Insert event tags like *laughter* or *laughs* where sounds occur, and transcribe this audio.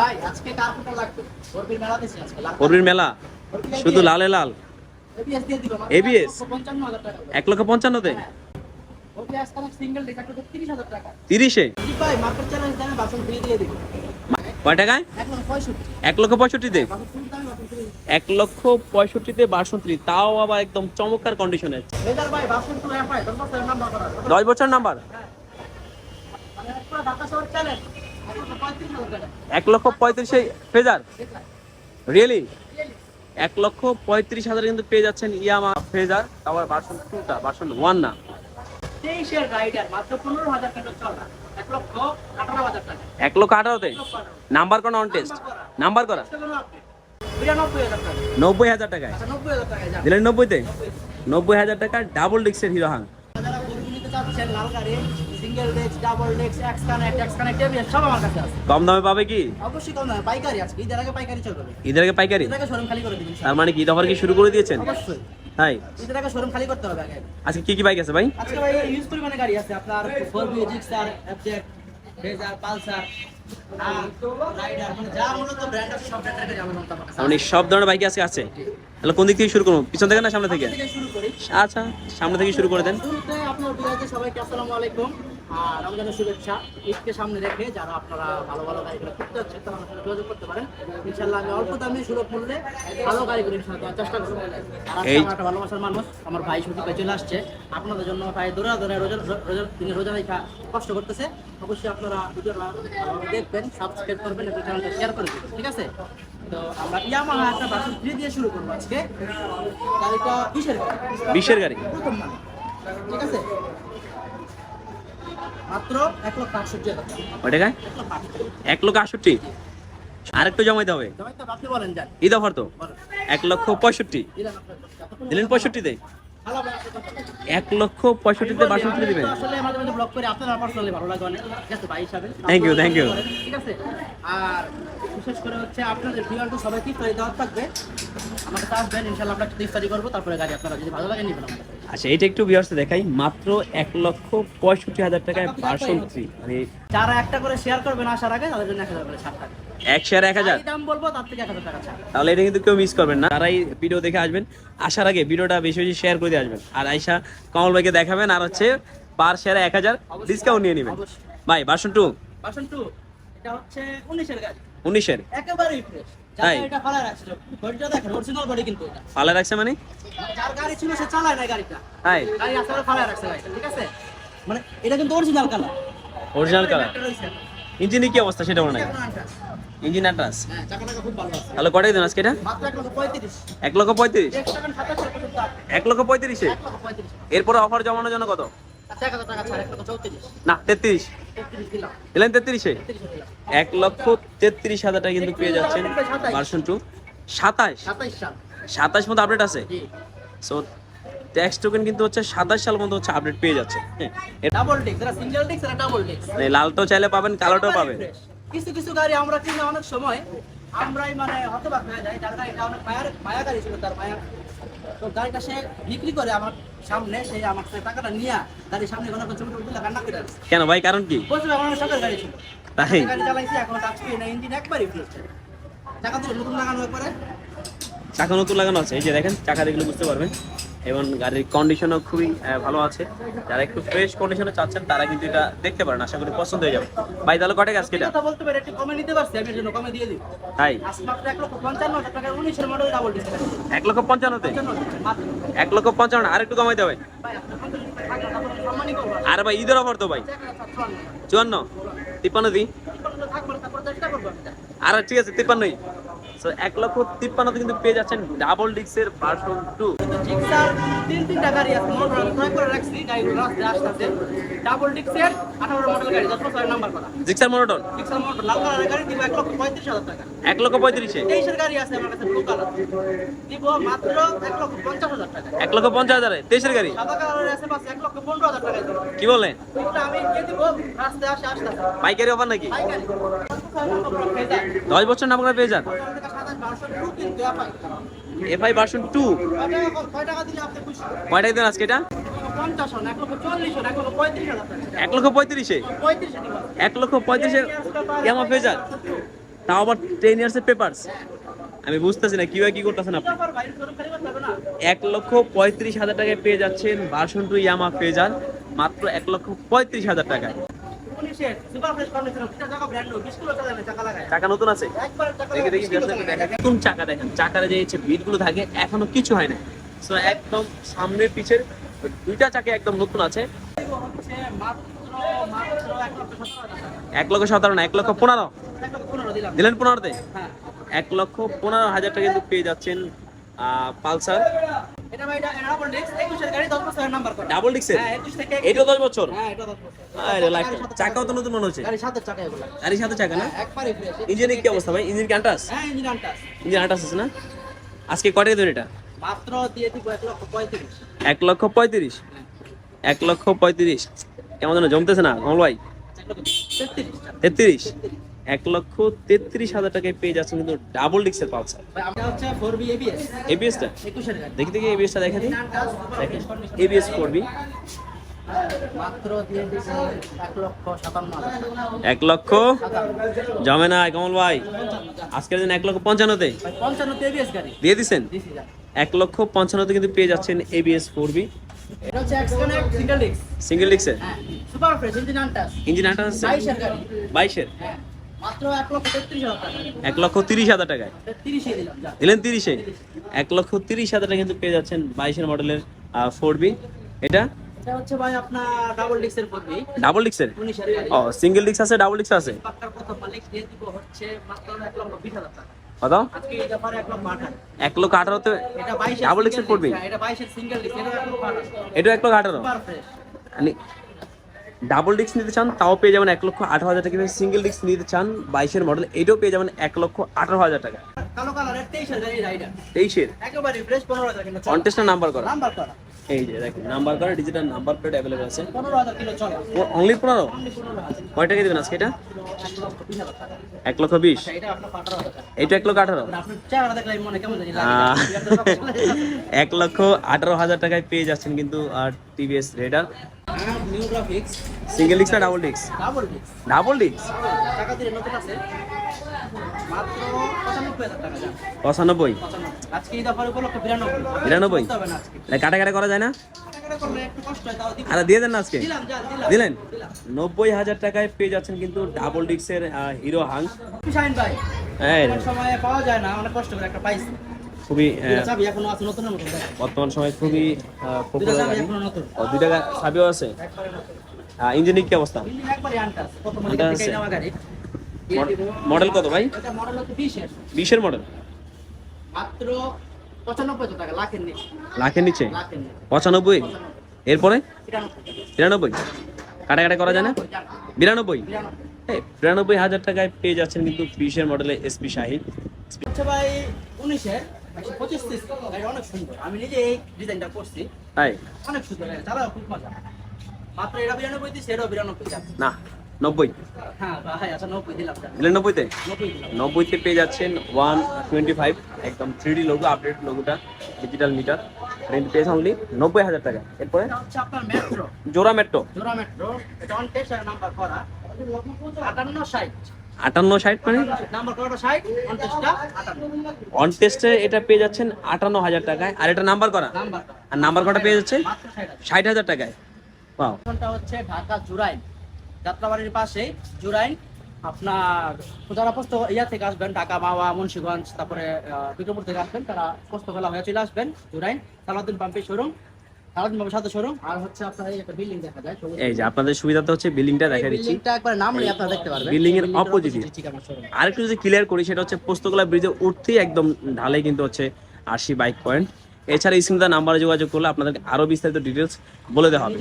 ভাই আজকে কার ফটো লাগবে? গরবির মেলা দিছি আজকে লাখ মেলা? শুধু লালে লাল? এবিএস দিয়ে দিব ABS? 55000 টাকা এক লক্ষ পঞ্চান্নতে ওকে আজকে সিঙ্গেল ডেটা করে 30000 টাকা। তিরিশে? জি ভাই মার্কেট চ্যালেঞ্জ দামে বাসন ফ্রি দিয়ে দিব কয় টাকায়? এক লক্ষ লক্ষ পঁয়ষট্টিতে বাসন ফুল দামে বাসন ফ্রি এক লক্ষ পঁয়ষট্টিতে বাষট্টি তাও আবার একদম চমৎকার কন্ডিশনে দশ বছর নাম্বার এক লক্ষ পঁয়ত্রিশ ফেজার? রিয়েলি এক লক্ষ পঁয়ত্রিশ হাজার কিন্তু পেয়ে যাচ্ছেন ইয়ামা ফেজার। আবার বাসন টুটা বাসন ওয়ান না। তেইশের রাইডার মাত্র পনেরো হাজার টাকা চলা এক লক্ষ আঠারোতে? নাম্বার করা অন টেস্ট নাম্বার করা। নব্বই হাজার টাকায়। আচ্ছা দিলেন নব্বইতে? নব্বই হাজার টাকা ডাবল ডিক্সের হিরো হাং চাচ্ছেন লাল গাড়ি সিঙ্গেল ডেক্স ডাবল ডেক্স X connect x connect ABS সব আমার কাছে আছে। কম দামে পাবে কি? অবশ্যই কম নয় পাইকারি আজকে ঈদের আগে পাইকারি চলবে। ঈদের আগে পাইকারি? ঈদের আগে শোরুম খালি করে দিবেন তার মানে কি দফার কি শুরু করে দিয়েছেন? অবশ্যই। তাই? ঈদের আগে শোরুম খালি করতে হবে আগে। আজকে কি কি বাইক আছে ভাই? আজকে ভাই ইউজ পরিমাণে গাড়ি আছে আপনার ফোর এফজেড পালসার মানে সব ধরনের বাইক আজকে আছে। তাহলে কোন দিক থেকে শুরু করব? পিছন থেকে না সামনে থেকে? থেকে শুরু করি। আচ্ছা সামনে থেকে শুরু করে দেন। আপনার সবাইকে আসসালামু আলাইকুম। রমজানের শুভেচ্ছা ঈদকে সামনে রেখে যারা আপনারা ভালো ভালো গাড়িগুলো করতে যাচ্ছেন তারা আমার সাথে যোগাযোগ করতে পারেন। ইনশাল্লাহ আমি অল্প দামে সুলভ মূল্যে ভালো গাড়িগুলো ইনশাল্লাহ দেওয়ার চেষ্টা করব। আর আমার একটা ভালোবাসার মানুষ আমার ভাই ভাই চলে আসছে। আপনাদের জন্য ভাই দৌড়া দৌড়া রোজা রোজা তিনি রোজা রেখা কষ্ট করতেছে। অবশ্যই আপনারা ভিডিওটা দেখবেন সাবস্ক্রাইব করবেন এবং চ্যানেলটা শেয়ার করে দেবেন ঠিক আছে? তো আমরা ইয়ামাহা একটা বাসন ফ্রি দিয়ে শুরু করব আজকে। গাড়িটা গাড়ি? বিশের গাড়ি। প্রথম ঠিক আছে? মাত্র এক লক্ষ আটষট্টি হাজার। ওই টাকায়? এক লক্ষ আটষট্টি। এক লক্ষ আটষট্টি? আরেকটু জমাইতে হবে। তো ঈদ অফার তো? এক লক্ষ পঁয়ষট্টি। দিলেন পঁয়ষট্টিতে। এক লক্ষ পঁয়ষট্টিতে বাষট্টি দিবেন। তো করে আপনার ভালো লাগে ঠিক আছে আর বিশেষ করে হচ্ছে আপনাদের ভিউয়ারটা সবাইকে ইফতারি দেওয়ার থাকবে। আমাকে তো আসবেন ইনশাল্লাহ আমরা ইফতারি করব তারপরে গাড়ি আপনারা যদি ভালো লাগে নিবেন আমাদের। আচ্ছা এটা একটু বিয়ার্সে দেখাই। মাত্র এক লক্ষ পঁয়ষট্টি হাজার টাকায় বাষট্টি মানে যারা একটা করে শেয়ার করবেন আসার আগে তাদের জন্য এক হাজার করে ছাড় থাকবে। এক শেয়ার এক হাজার? দাম বলব তার থেকে এক হাজার টাকা ছাড়। তাহলে এটা কিন্তু কেউ মিস করবেন না। তারাই ভিডিও দেখে আসবেন আসার আগে ভিডিওটা বেশি বেশি শেয়ার করে দিয়ে আসবেন। আর কমল ভাইকে দেখাবেন আর হচ্ছে পার শেয়ারে এক হাজার ডিসকাউন্ট নিয়ে নেবেন। অবশ্যই। ভাই বাসন টু ভার্সন টু এটা হচ্ছে উনিশের গাড়ি। উনিশের? একেবারেই ফ্রেশ তাই? এটা ফালা রাখছিল বডিটা দেখেন অরিজিনাল বডি কিন্তু এটা। ফালে রাখছে মানে? যার গাড়ি ছিল সে চালায় না গাড়িটা। তাই গাড়ি আসলে ফালা রাখছে গাড়িটা ঠিক আছে? মানে এটা কিন্তু অরিজিনাল কালার অরিজিনাল কালার ইঞ্জিনে কি অবস্থা সেটা মনে নাই ইঞ্জিন আট্রাস হ্যাঁ ভালো আছে। তাহলে কটাই দেন আজকে এটা? এক লক্ষ পঁয়ত্রিশ। এক লক্ষ পঁয়ত্রিশ? এরপরে অফার জমানোর জন্য কত? আচ্ছা না তেত্রিশ। দিলেন তেত্রিশে এক লক্ষ তেত্রিশ হাজার টাকা কিন্তু পেয়ে যাচ্ছেন ভার্সন টু সাতাশ সাতাশ মতো আপডেট আছে। সো ট্যাক্স টোকেন কিন্তু হচ্ছে সাতাশ সাল মতো হচ্ছে আপডেট পেয়ে যাচ্ছে। হ্যাঁ, এই লালটাও চাইলে পাবেন কালোটাও পাবেন। কিছু কিছু গাড়ি আমরা কিনে অনেক সময় আমরাই মানে হতবাক হয়ে যাই যার গাড়িটা অনেক মায়ার মায়া গাড়ি ছিল তার মায়া। তো গাড়িটা সে বিক্রি করে আমার সামনে সেই আমার টাকাটা নিয়ে সামনে কোনো ছবি টবি তুলে কান্না করে কেন ভাই কারণ কি? বলছিল আমার শখের গাড়ি ছিল। তাই? গাড়ি চালাইছি এখন টাচ না ইঞ্জিন একবারই ফ্রেশ টাকা দিয়ে নতুন লাগানো একবারে চাকা নতুন লাগানো আছে এই যে দেখেন চাকা দেখলে বুঝতে পারবেন। এবং গাড়ির কন্ডিশনও খুবই ভালো আছে। যারা একটু ফ্রেশ কন্ডিশনে চাচ্ছেন তারা কিন্তু এটা দেখতে পারেন আশা করি পছন্দ হয়ে যাবে। ভাই তাহলে কটে আজকে এটা বলতে পারে একটু কমে নিতে পারছি আমি জন্য কমে দিয়ে দিই। তাই এক লক্ষ পঞ্চান্নতে? এক লক্ষ পঞ্চান্ন আর একটু কমাইতে হবে? আর ভাই ঈদের অফার তো ভাই। চুয়ান্ন? তিপ্পান্ন আমি। আর ঠিক আছে তিপ্পান্নই। সো এক লক্ষ তিপ্পান্নতে কিন্তু পেয়ে যাচ্ছেন ডাবল ডিক্সের ভার্সন টু তিন তিনটা গাড়ি আছে। ক্রয় করে রাখছি গাড়িগুলো রাস্তায় ডাবল ডিক্সের আঠারো মডেল গাড়ি দশ বছরের নাম্বার করা জিক্সার মনোটন জিক্সার মোটর লাল কালারের গাড়ি দিব এক লক্ষ পঁয়ত্রিশ হাজার টাকা। এক লক্ষ পঁয়ত্রিশে? তেইশের গাড়ি আছে আমার কাছে ব্লু কালার দিব মাত্র এক লক্ষ পঞ্চাশ হাজার টাকা। এক লক্ষ পঞ্চাশ হাজারে? তেইশের গাড়ি? সাদা কালারের আছে বাস এক লক্ষ পনেরো হাজার টাকা কি বলেন আমি দিয়ে দিব রাস্তায় আসে আসতেছে। পাইকারি অফার নাকি? পাইকারি। দশ বছর নাম করে পেয়ে যান? এফআই ভার্সন টু কয় টাকা দেন আজকে এটা? এক লক্ষ পঁয়ত্রিশ এক লক্ষ পঁয়ত্রিশে? কেমন যান। তাও আবার টেন ইয়ার্সের পেপারস আমি বুঝতেছি না কীভাবে কি করতেছেন আপনি? এক লক্ষ পঁয়ত্রিশ হাজার টাকায় পেয়ে যাচ্ছেন ভার্সন টু ইয়ামা ফেজার মাত্র এক লক্ষ পঁয়ত্রিশ হাজার টাকায়। চাকা নতুন আছে? একবার চাকা দেখে দেখি লাগায়, 20 কিলো ব্যবসা চাকা দেখা নতুন চাকা দেখেন চাকার যে হচ্ছে বিটগুলো থাকে এখনও কিছু হয় না সো একদম সামনের পিছের দুইটা চাকা একদম নতুন আছে। এক লক্ষ টাকা। এক লক্ষ সতেরো না এক লক্ষ পনেরো। এক পনেরো দিলেন পনেরোতে? হ্যাঁ। এক লক্ষ পনেরো হাজার টাকা কিন্তু পেয়ে যাচ্ছেন পালসার। এটা ভাই এটা এটা বল নেক্সট 21 এর গাড়ি 10 বছরের নাম্বার করা। ডাবল ডিক্সের হ্যাঁ 21 থেকে এইটা দশ বছর? হ্যাঁ এটা 10 বছর। আরে লাইফ চাকাও তো নতুন মনে হচ্ছে। গাড়ি সাথে চাকা সাথে চাকা না? ইঞ্জিনের কি অবস্থা ভাই? ইঞ্জিন কি আন্টাস হ্যাঁ ইঞ্জিন আন্টাস আছে না? আজকে কটাই এটা? মাত্র দিয়ে দিব 1 লক্ষ 35 এক লক্ষ পঁয়ত্রিশ? এক লক্ষ পঁয়ত্রিশ। কেমন যেন জমতেছে না কমল ভাই? 1 লক্ষ 33 টাকা তেত্রিশ। এক লক্ষ তেত্রিশ হাজার টাকায় পেয়ে যাচ্ছেন কিন্তু ডাবল ডিক্সের পালসার। ভাই আমরা হচ্ছে 4B ABS এবিএসটা 21 এর গাড়ি দেখি দেখি এবিএসটা দেখা দিই এবিএস করবি মাত্র দিয়ে দিব 1 লক্ষ 57 হাজার এক লক্ষ জমে না কমল ভাই। আজকের দিন এক লক্ষ পঞ্চান্নতে। ভাই 95 তে ABS গাড়ি দিয়ে যা এক লক্ষ পঞ্চান্নতে কিন্তু পেয়ে যাচ্ছেন এবিএস ফোর বি সিঙ্গেল ডিক্সের ইঞ্জিন আটা আছে? 22 এর গাড়ি। বাইশের? মাত্র 1 লক্ষ 33 হাজার টাকা। এক লক্ষ তিরিশ হাজার টাকায়? 30 এ দিলাম যা। দিলেন তিরিশে? এক লক্ষ তিরিশ হাজার টাকা কিন্তু পেয়ে যাচ্ছেন বাইশের মডেলের ফোর বি এটা? এটা হচ্ছে ভাই আপনার ডাবল ডিস্কের পড়বি ডাবল ডিক্সের 19 এর গাড়ি। ও সিঙ্গেল ডিক্স আছে ডাবল ডিক্স আছে? হচ্ছে মাত্র 1 লক্ষ টাকা। কত? আজকে এটা পারে 1 লক্ষ 28 এক লক্ষ আঠারোতে ডাবল ডিক্সের পড়বি এটা 22 এর সিঙ্গেল ডিস্ক এটা 1 লক্ষ 28 এটা এক লক্ষ আঠারো। সুপার ফ্রেশ মানে ডাবল ডিস্ক নিতে চান তাও পেয়ে যাবেন এক লক্ষ আঠারো হাজার টাকা। সিঙ্গেল ডিস্ক নিতে চান বাইশের মডেল এটাও পেয়ে যাবেন এক লক্ষ আঠারো হাজার টাকা। কালো কালারের 23 এর গাড়ি রাইডার তেইশের? একেবারে ফ্রেশ 15 হাজার কিলো চলে। কন্টেস্টের নাম্বার করা? এই যে দেখেন নাম্বার করা ডিজিটাল নাম্বার প্লেট অ্যাভেলেবল আছে। 15 হাজার কিলো চলে। অনলি পনেরো? অনলি 15 কয় টাকা দেবেন আজকে এটা? 1 লক্ষ 20 হাজার টাকা। এক লক্ষ বিশ? আচ্ছা, এটা আপনার 15 হাজার টাকা। এটা এক লক্ষ আঠারো? *laughs* এক লক্ষ আঠারো হাজার টাকায় পেয়ে যাচ্ছেন কিন্তু আর TVS Raider new graphics single ডিক্স না ডাবল ডিক্স ডাবল ডিস্ক ডাবল ডিক্স টাকা দিয়ে নতুন আছে। মাত্র পঁচানব্বই হাজার টাকা যান পঁচানব্বই? পঁচানব্বই। আজকে এই দফার উপলক্ষে বিরানব্বই। বিরানব্বই? বুঝতে হবে না আজকে। তাহলে কাটা কাটা করা যায় না? হয় আরে দিয়ে দেন না আজকে। দিলেন? নব্বই হাজার টাকায় পেয়ে যাচ্ছেন কিন্তু ডাবল ডিক্সের হিরো হাং শাহিন ভাই সময় পাওয়া যায় না অনেক কষ্ট করে একটা পাইছি খুবই দুইটা। বর্তমান সময় খুবই দুইটা পপুলার গাড়ি। ও দুই টাকা সাবিও আছে? ইঞ্জিনিক কি অবস্থা। মডেল কত ভাই? বিশের। মডেল মাত্র লাখের নিচে। পঁচানব্বই? এরপরে? তিরানব্বই। তিরানব্বই? কাটা কাটা করা যায় না? বিরানব্বই? বিরানব্বই হাজার টাকায় পেয়ে যাচ্ছেন কিন্তু বিশের মডেলে এসপি শাহিদ ভাই উনিশের। একশো পঁচিশ সিসি গাড়ি অনেক সুন্দর। আমি নিজে এই ডিজাইনটা করছি। তাই? অনেক সুন্দর গাড়ি চালাও খুব মজা। মাত্র এটা বিরানব্বই দিচ্ছে এটাও বিরানব্বই না নব্বই। হ্যাঁ ভাই আচ্ছা নব্বই দিলাম। দিলেন নব্বইতে? নব্বইতে পেয়ে যাচ্ছেন ওয়ান টোয়েন্টি ফাইভ একদম থ্রি ডি লোগো আপডেট লোগোটা ডিজিটাল মিটার কিন্তু পেয়েছে অনলি নব্বই হাজার টাকা। এরপরে? আপনার মেট্রো জোড়া মেট্রো জোড়া মেট্রো এটা অন টেস্ট নাম্বার করা আটান্ন ষাট। আটান্ন ষাট মানে? অন টেস্টে এটা পেয়ে যাচ্ছেন আটান্ন হাজার টাকায়। আর এটা নাম্বার করা আর নাম্বার কটা পেয়ে যাচ্ছে? ষাট হাজার। টাকায়। পাও হচ্ছে ঢাকা জুরাইন। যাত্রাবাড়ির পাশে জুরাইন। আপনার যারা পোস্ত ইয়া থেকে আসবেন ঢাকা মাওয়া মুন্সিগঞ্জ তারপরে বিক্রমপুর থেকে আসবেন। তারা পোস্তকলা হয়ে চলে আসবেন জুরাইন সালাউদ্দিন পাম্পের শোরুম সালাউদ্দিন পাম্পের সাথে শোরুম। আর হচ্ছে আপনার এই একটা বিল্ডিং দেখা যায় সবুজ এই যে আপনাদের সুবিধাতে হচ্ছে বিল্ডিংটা দেখা দিচ্ছি। বিল্ডিংটা একবার নামলে আপনারা দেখতে পারবেন। Building এর আরেকটু যদি ক্লিয়ার করি সেটা হচ্ছে পোস্তকলা ব্রিজে উঠতেই একদম ঢালে কিন্তু হচ্ছে আশি বাইক পয়েন্ট এছাড়া নাম্বারে যোগাযোগ করলে আপনাদের আরও বিস্তারিত ডিটেলস বলে দেওয়া হবে।